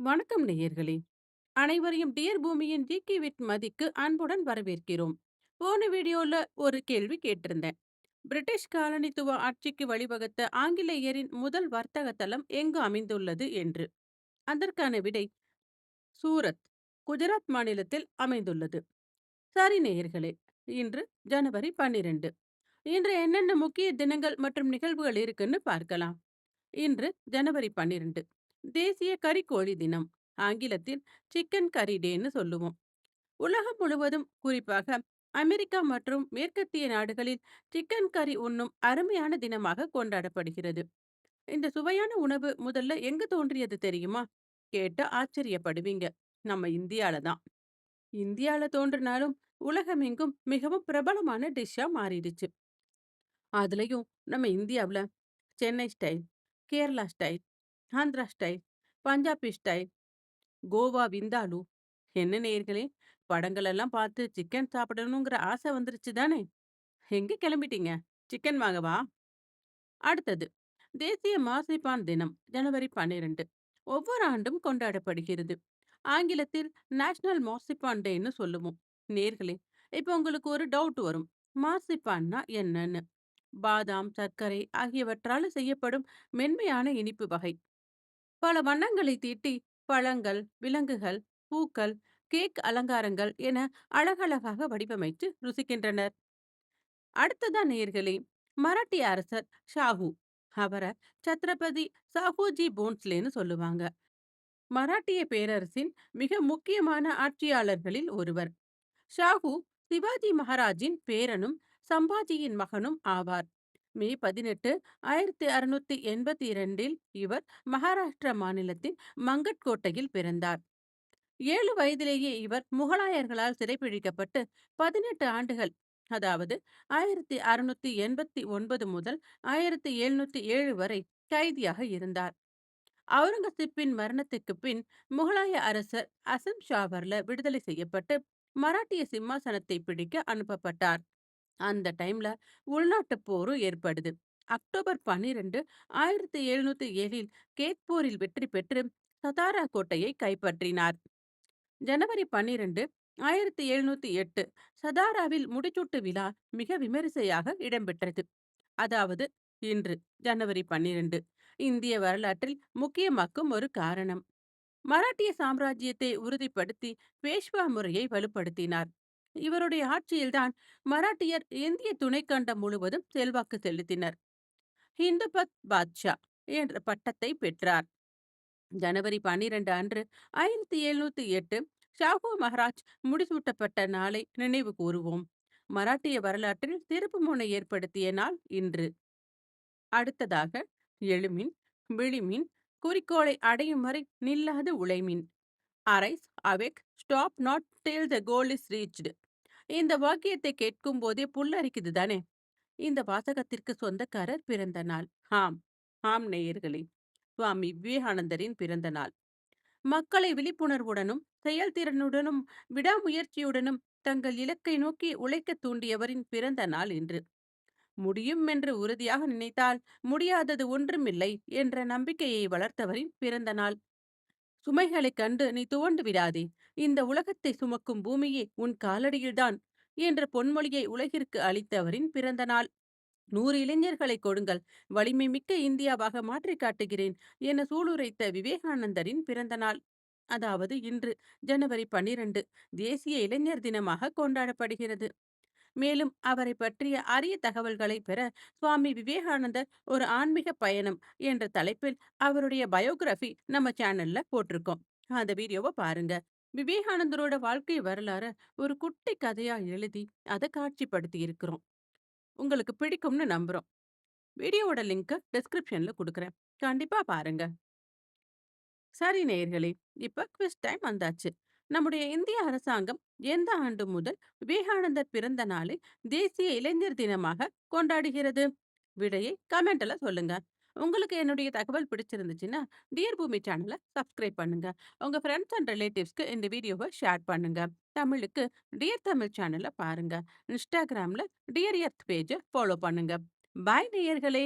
வணக்கம் நேயர்களே! அனைவரையும் டியர் பூமியின் ஜிகே வித் மதிக்கு அன்புடன் வரவேற்கிறோம். போன வீடியோல ஒரு கேள்வி கேட்டிருந்தேன். பிரிட்டிஷ் காலனித்துவ ஆட்சிக்கு வழிவகுத்த ஆங்கிலேயரின் முதல் வர்த்தக தளம் எங்கு அமைந்துள்ளது என்று. அதற்கான விடை சூரத், குஜராத் மாநிலத்தில் அமைந்துள்ளது. சரி நேயர்களே! இன்று ஜனவரி 12. இன்று என்னென்ன முக்கிய தினங்கள் மற்றும் நிகழ்வுகள் இருக்குன்னு பார்க்கலாம். இன்று ஜனவரி 12 தேசிய கறிக்கோழி தினம். ஆங்கிலத்தில் சிக்கன் கரி டேன்னு சொல்லுவோம். உலகம் முழுவதும் குறிப்பாக அமெரிக்கா மற்றும் மேற்கத்திய நாடுகளில் சிக்கன் கறி உண்ணும் அருமையான தினமாக கொண்டாடப்படுகிறது. இந்த சுவையான உணவு முதல்ல எங்கு தோன்றியது தெரியுமா? கேட்டு ஆச்சரியப்படுவீங்க. நம்ம இந்தியால தான். இந்தியால தோன்றினாலும் உலகமெங்கும் மிகவும் பிரபலமான டிஷ்ஷா மாறிடுச்சு. அதுலயும் நம்ம இந்தியாவுல Chennai style, Kerala style, Andhra style, Punjabi style, Goa vindaloo. என்ன நேர்களே படங்களெல்லாம் பார்த்து சிக்கன் சாப்பிடணுங்கிற ஆசை வந்துருச்சு தானே? எங்க கிளம்பிட்டீங்க? சிக்கன் வாங்கவா? அடுத்தது தேசிய மாசிப்பான் தினம் ஜனவரி 12 ஒவ்வொரு ஆண்டும் கொண்டாடப்படுகிறது. ஆங்கிலத்தில் நேஷனல் மாசிப்பான் டேன்னு சொல்லுவோம். நேர்களே, இப்போ உங்களுக்கு ஒரு டவுட் வரும். மாசிப்பான்னா என்னன்னு? பாதாம், சர்க்கரை ஆகியவற்றால் செய்யப்படும் மென்மையான இனிப்பு வகை. பல வண்ணங்களை தீட்டி பழங்கள், விலங்குகள், பூக்கள், கேக் அலங்காரங்கள் என அழகழகாக வடிவமைத்து ருசிக்கின்றனர். அடுத்ததா நேர்களே மராட்டிய அரசர் ஷாஹு. அவர சத்ரபதி சாஹூஜி போன்ஸ்லேன்னு சொல்லுவாங்க. மராட்டிய பேரரசின் மிக முக்கியமான ஆட்சியாளர்களில் ஒருவர். ஷாஹு சிவாஜி மகாராஜின் பேரனும் சம்பாஜியின் மகனும் ஆவார். மே 18, 1682இல் இவர் மகாராஷ்டிரா மாநிலத்தின் மங்கட்கோட்டையில் பிறந்தார். ஏழு வயதிலேயே இவர் முகலாயர்களால் சிறைப்பிடிக்கப்பட்டு பதினெட்டு ஆண்டுகள் அதாவது 1689 முதல் 1707 வரை கைதியாக இருந்தார். அவுரங்கசீப்பின் மரணத்துக்கு பின் முகலாய அரசர் அசம் ஷாவர்ல விடுதலை செய்யப்பட்டு மராட்டிய சிம்மாசனத்தை பிடிக்க அனுப்பப்பட்டார். அந்த டைம்ல உள்நாட்டுப் போரும் ஏற்படுது. அக்டோபர் 12, 1707இல் கேத்பூரில் வெற்றி பெற்று சதாரா கோட்டையை கைப்பற்றினார். ஜனவரி 12, 1708 சதாராவில் முடிச்சூட்டு விழா மிக விமரிசையாக இடம்பெற்றது. அதாவது இன்று ஜனவரி 12 இந்திய வரலாற்றில் முக்கியமாக்கும் ஒரு காரணம். மராட்டிய சாம்ராஜ்யத்தை உறுதிப்படுத்தி பேஷ்வா முறையை வலுப்படுத்தினார். இவருடைய ஆட்சியில்தான் மராட்டியர் இந்திய துணைக்கண்டம் முழுவதும் செல்வாக்கு செலுத்தினர். ஹிந்துபத் பாத்ஷா என்ற பட்டத்தை பெற்றார். ஜனவரி 12 அன்று 1708 ஷாஹு மகாராஜ் முடிசூட்டப்பட்ட நாளை நினைவு கூறுவோம். மராட்டிய வரலாற்றில் திருப்புமுனை ஏற்படுத்திய நாள் இன்று. அடுத்ததாக எழுமின், விழிமின், குறிக்கோளை அடையும் வரை நில்லாது உழைமின். Arise, awake, stop not till the goal is reached. இந்த வாக்கியத்தை கேட்கும் போதே புல்லரிக்குது தானே? இந்த வாசகத்திற்கு சொந்தக்காரர் பிறந்த நாள். ஆம், ஆம் நேயர்களே. சுவாமி விவேகானந்தரின் பிறந்த நாள். மக்களை விழிப்புணர்வுடனும், செயல்திறனுடனும், விடாமுயற்சியுடனும் தங்கள் இலக்கை நோக்கி உழைக்கத் தூண்டியவரின் பிறந்த நாள் இன்று. முடியும் என்று உறுதியாக நினைத்தால் முடியாதது ஒன்றுமில்லை என்ற நம்பிக்கையை வளர்த்தவரின் பிறந்த நாள். சுமைகளைக் கண்டு நீ துவண்டு விடாதே. இந்த உலகத்தை சுமக்கும் பூமியே உன் காலடியில்தான் என்ற பொன்மொழியை உலகிற்கு அளித்தவரின் பிறந்த நாள். நூறு இளைஞர்களை கொடுங்கள் வலிமை மிக்க இந்தியாவாக மாற்றிக் காட்டுகிறேன் என சூளுரைத்த விவேகானந்தரின் பிறந்த நாள். அதாவது இன்று ஜனவரி 12 தேசிய இளைஞர் தினமாக கொண்டாடப்படுகிறது. மேலும் அவரை பற்றிய அரிய தகவல்களை பெற சுவாமி விவேகானந்தர் ஒரு ஆன்மீக பயணம் என்ற தலைப்பில் அவருடைய பயோகிராஃபி நம்ம சேனல்ல போட்டிருக்கோம். அந்த வீடியோவை பாருங்க. விவேகானந்தரோட வாழ்க்கை வரலாற ஒரு குட்டி கதையா எழுதி அதை காட்சிப்படுத்தி இருக்கிறோம். உங்களுக்கு பிடிக்கும்னு நம்புறோம். வீடியோவோட லிங்க் டிஸ்கிரிப்ஷன்ல கொடுக்குறேன். கண்டிப்பா பாருங்க. சரி நேயர்களே, இப்ப குவிஸ் டைம் வந்தாச்சு. நம்முடைய இந்திய அரசாங்கம் எந்த ஆண்டு முதல் விவேகானந்தர் பிறந்த நாளை தேசிய இளைஞர் தினமாக கொண்டாடுகிறது? விடையை கமெண்ட்ல சொல்லுங்க. உங்களுக்கு என்னுடைய தகவல் பிடிச்சிருந்துச்சுன்னா, டியர் பூமி சேனலை சப்ஸ்கிரைப் பண்ணுங்க. உங்க ஃப்ரெண்ட்ஸ் அண்ட் ரிலேட்டிவ்ஸ்க்கு இந்த வீடியோவை ஷேர் பண்ணுங்க. தமிழுக்கு டியர் தமிழ் சேனலை பாருங்க. இன்ஸ்டாகிராம்ல டியர் எர்த் பேஜை ஃபாலோ பண்ணுங்க. பாய் நேயர்களே!